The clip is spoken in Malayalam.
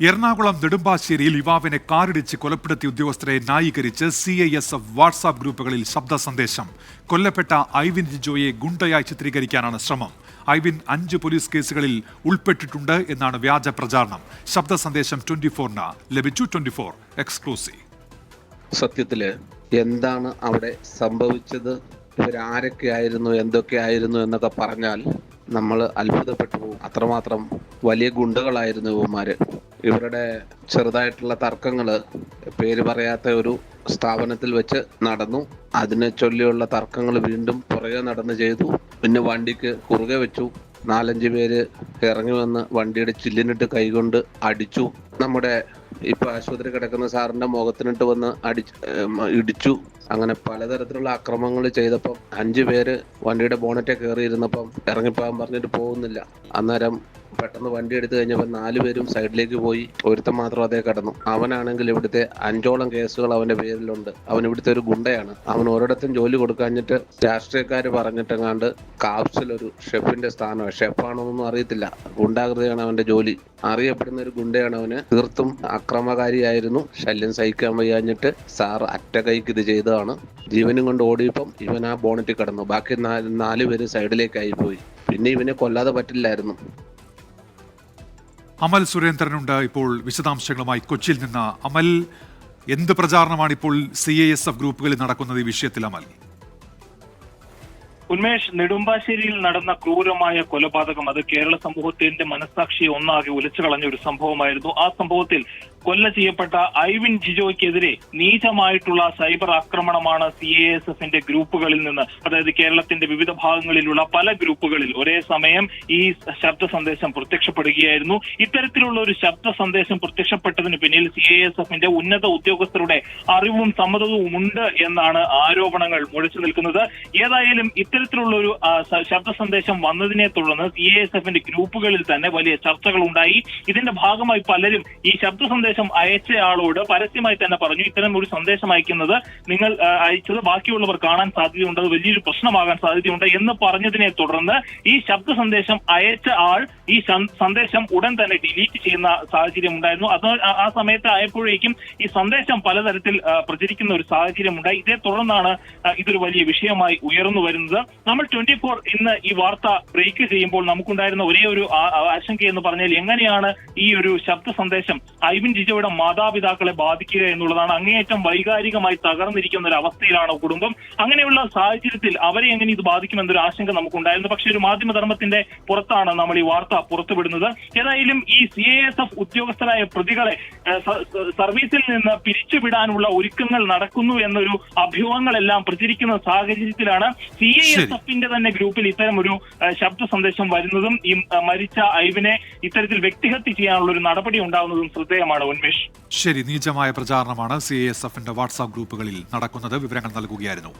എറണാകുളം നെടുമ്പാശ്ശേരിയിൽ യുവാവിനെ കാറിടിച്ച് കൊലപ്പെടുത്തിയ ഉദ്യോഗസ്ഥരെ ന്യായീകരിച്ച് C I S F WhatsApp ഗ്രൂപ്പുകളിൽ ശബ്ദ സന്ദേശം. കൊല്ലപ്പെട്ട ഐവിൻ ജിജോയെ ഗുണ്ടയായി ചിത്രീകരിക്കാനാണ് ശ്രമം. ഐവിൻ അഞ്ച് പോലീസ് കേസുകളിൽ ഉൾപ്പെട്ടിട്ടുണ്ട് എന്നാണ് വ്യാജ പ്രചാരണം. ശബ്ദ സന്ദേശം ട്വന്റി ഫോറിന് ലഭിച്ചു. Twenty four exclusive. സത്യത്തിൽ എന്താണ് അവിടെ സംഭവിച്ചത്? ഇവരാരൊക്കെയായിരുന്നു? എന്തൊക്കെയായിരുന്നു? എന്നൊക്കെ പറഞ്ഞാൽ നമ്മൾ അത്ഭുതപ്പെട്ടു പോകും. അത്രമാത്രം വലിയ ഗുണ്ടകളായിരുന്നു ഇവന്മാര്. ഇവരുടെ ചെറുതായിട്ടുള്ള തർക്കങ്ങൾ പേര് പറയാത്ത ഒരു സ്ഥാപനത്തിൽ വെച്ച് നടന്നു. അതിനെ ചൊല്ലിയുള്ള തർക്കങ്ങൾ വീണ്ടും പുറകെ നടന്ന് ചെയ്തു. പിന്നെ വണ്ടിക്ക് കുറുകെ വെച്ചു. നാലഞ്ച് പേര് ഇറങ്ങി വന്ന് വണ്ടിയുടെ ചില്ലിനിട്ട് കൈകൊണ്ട് അടിച്ചു. നമ്മുടെ ഇപ്പൊ ആശുപത്രി കിടക്കുന്ന സാറിന്റെ മുഖത്തിനിട്ട് വന്ന് അടി ഇടിച്ചു. അങ്ങനെ പലതരത്തിലുള്ള അക്രമങ്ങൾ ചെയ്തപ്പം അഞ്ചു പേര് വണ്ടിയുടെ ബോണറ്റെ കയറി ഇരുന്നപ്പം ഇറങ്ങിപ്പോകാൻ പറഞ്ഞിട്ട് പോകുന്നില്ല. അന്നേരം പെട്ടെന്ന് വണ്ടി എടുത്തു കഴിഞ്ഞപ്പോൾ നാല് പേരും സൈഡിലേക്ക് പോയി. ഒരുത്തൻ മാത്രം അതേ കടന്നു. അവനാണെങ്കിൽ ഇവിടുത്തെ അഞ്ചോളം കേസുകൾ അവന്റെ പേരിലുണ്ട്. അവൻ ഇവിടുത്തെ ഒരു ഗുണ്ടയാണ്. അവൻ ഒരിടത്തും ജോലി കൊടുക്കാഞ്ഞിട്ട് രാഷ്ട്രീയക്കാർ പറഞ്ഞിട്ടെങ്ങാണ്ട് കാപ്സിൽ ഒരു ഷെഫിന്റെ സ്ഥാനം ഷെഫാണോന്നൊന്നും അറിയത്തില്ല. ഗുണ്ടാകൃതിയാണ് അവന്റെ ജോലി. അറിയപ്പെടുന്ന ഒരു ഗുണ്ടയാണ് അവന്. തീർത്തും അക്രമകാരിയായിരുന്നു. ശല്യം സഹിക്കാൻ വയ്യാഞ്ഞിട്ട് സാർ അറ്റ കൈക്ക് ഇത് ചെയ്തതാണ്. ജീവനും കൊണ്ട് ഓടിയപ്പം ഇവൻ ആ ബോണറ്റിൽ കടന്നു. ബാക്കി നാല് നാല് പേര് സൈഡിലേക്കായി പോയി. പിന്നെ ഇവനെ കൊല്ലാതെ പറ്റില്ലായിരുന്നു. അമൽ സുരേന്ദ്രനുണ്ട് ഇപ്പോൾ വിശദാംശങ്ങളുമായി കൊച്ചിയിൽ നിന്ന്. അമൽ എന്ത് പ്രചാരണമാണ് ഇപ്പോൾ സി ഐ എസ് എഫ് ഗ്രൂപ്പുകളിൽ നടക്കുന്നത് ഈ വിഷയത്തിൽ അമൽ? ഉന്മേഷ് നെടുമ്പാശ്ശേരിയിൽ നടന്ന ക്രൂരമായ കൊലപാതകം അത് കേരള സമൂഹത്തിന്റെ മനസാക്ഷിയെ ഒന്നാകെ ഉലച്ചു കളഞ്ഞ ഒരു സംഭവമായിരുന്നു. ആ സംഭവത്തിൽ കൊല്ല ചെയ്യപ്പെട്ട ഐവിൻ ജിജോയ്ക്കെതിരെ നീചമായിട്ടുള്ള സൈബർ ആക്രമണമാണ് സി എ എസ് എഫിന്റെ ഗ്രൂപ്പുകളിൽ നിന്ന്. അതായത് കേരളത്തിന്റെ വിവിധ ഭാഗങ്ങളിലുള്ള പല ഗ്രൂപ്പുകളിൽ ഒരേ സമയം ഈ ശബ്ദ സന്ദേശം പ്രത്യക്ഷപ്പെടുകയായിരുന്നു. ഇത്തരത്തിലുള്ള ഒരു ശബ്ദ സന്ദേശം പ്രത്യക്ഷപ്പെട്ടതിന് പിന്നിൽ സി എ എസ് എഫിന്റെ ഉന്നത ഉദ്യോഗസ്ഥരുടെ അറിവും സമ്മതവും ഉണ്ട് എന്നാണ് ആരോപണങ്ങൾ മുഴച്ചു നിൽക്കുന്നത്. ഏതായാലും ഇത്തരത്തിലുള്ള ഒരു ശബ്ദ സന്ദേശം വന്നതിനെ തുടർന്ന് സി എ എസ് എഫിന്റെ ഗ്രൂപ്പുകളിൽ തന്നെ വലിയ ചർച്ചകൾ ഉണ്ടായി ഇതിന്റെ ഭാഗമായി പലരും ഈ ശബ്ദ സന്ദേശം അയച്ചയാളോട് പരസ്യമായി തന്നെ പറഞ്ഞു ഇത്തരം ഒരു സന്ദേശം അയക്കുന്നത് നിങ്ങൾ അയച്ചത് ബാക്കിയുള്ളവർ കാണാൻ സാധ്യതയുണ്ട് അത് വലിയൊരു പ്രശ്നമാകാൻ സാധ്യതയുണ്ട് എന്ന് പറഞ്ഞതിനെ തുടർന്ന് ഈ ശബ്ദ സന്ദേശം അയച്ച ആൾ ഈ സന്ദേശം ഉടൻ തന്നെ ഡിലീറ്റ് ചെയ്യുന്ന സാഹചര്യം ഉണ്ടായിരുന്നു. അത് ആ- സമയത്ത് ആയപ്പോഴേക്കും ഈ സന്ദേശം പലതരത്തിൽ പ്രചരിക്കുന്ന ഒരു സാഹചര്യം ഉണ്ടായി. ഇതേ തുടർന്നാണ് ഇതൊരു വലിയ വിഷയമായി ഉയർന്നു വരുന്നത്. നമ്മൾ ട്വന്റി ഫോർ ഇന്ന് ഈ വാർത്ത ബ്രേക്ക് ചെയ്യുമ്പോൾ നമുക്കുണ്ടായിരുന്ന ഒരേ ഒരു ആശങ്ക എന്ന് പറഞ്ഞാൽ എങ്ങനെയാണ് ഈ ഒരു ശബ്ദ സന്ദേശം ഐവിൻ ജിജോയുടെ മാതാപിതാക്കളെ ബാധിക്കുക എന്നുള്ളതാണ് അങ്ങേയറ്റം വൈകാരികമായി തകർന്നിരിക്കുന്ന ഒരു അവസ്ഥയിലാണ് കുടുംബം. അങ്ങനെയുള്ള സാഹചര്യത്തിൽ അവരെ എങ്ങനെ ഇത് ബാധിക്കുമെന്നൊരു ആശങ്ക നമുക്കുണ്ടായിരുന്നു. പക്ഷേ ഒരു മാധ്യമധർമ്മത്തിന്റെ പുറത്താണ് നമ്മൾ ഈ വാർത്ത പുറത്തുവിടുന്നത്. ഏതായാലും ഈ സി എ എസ് എഫ് ഉദ്യോഗസ്ഥരായ പ്രതികളെ സർവീസിൽ നിന്ന് പിരിച്ചുവിടാനുള്ള ഒരുക്കങ്ങൾ നടക്കുന്നു എന്നൊരു അഭ്യൂഹങ്ങളെല്ലാം പ്രചരിക്കുന്ന സാഹചര്യത്തിലാണ് സി എ എസ് എഫിന്റെ തന്നെ ഗ്രൂപ്പിൽ ഇത്തരം ഒരു ശബ്ദ സന്ദേശം വരുന്നതും ഈ മരിച്ച ഐവിനെ ഇത്തരത്തിൽ വ്യക്തിഹത്യ ചെയ്യാനുള്ള ഒരു നടപടി ഉണ്ടാകുന്നതും ശ്രദ്ധേയമാണ് ഉന്മേഷ്. ശരി നീചമായ പ്രചാരണമാണ് സി ഐ എസ് എഫിന്റെ വാട്സാപ്പ് ഗ്രൂപ്പുകളിൽ നടക്കുന്നത്. വിവരങ്ങൾ നൽകുകയായിരുന്നു.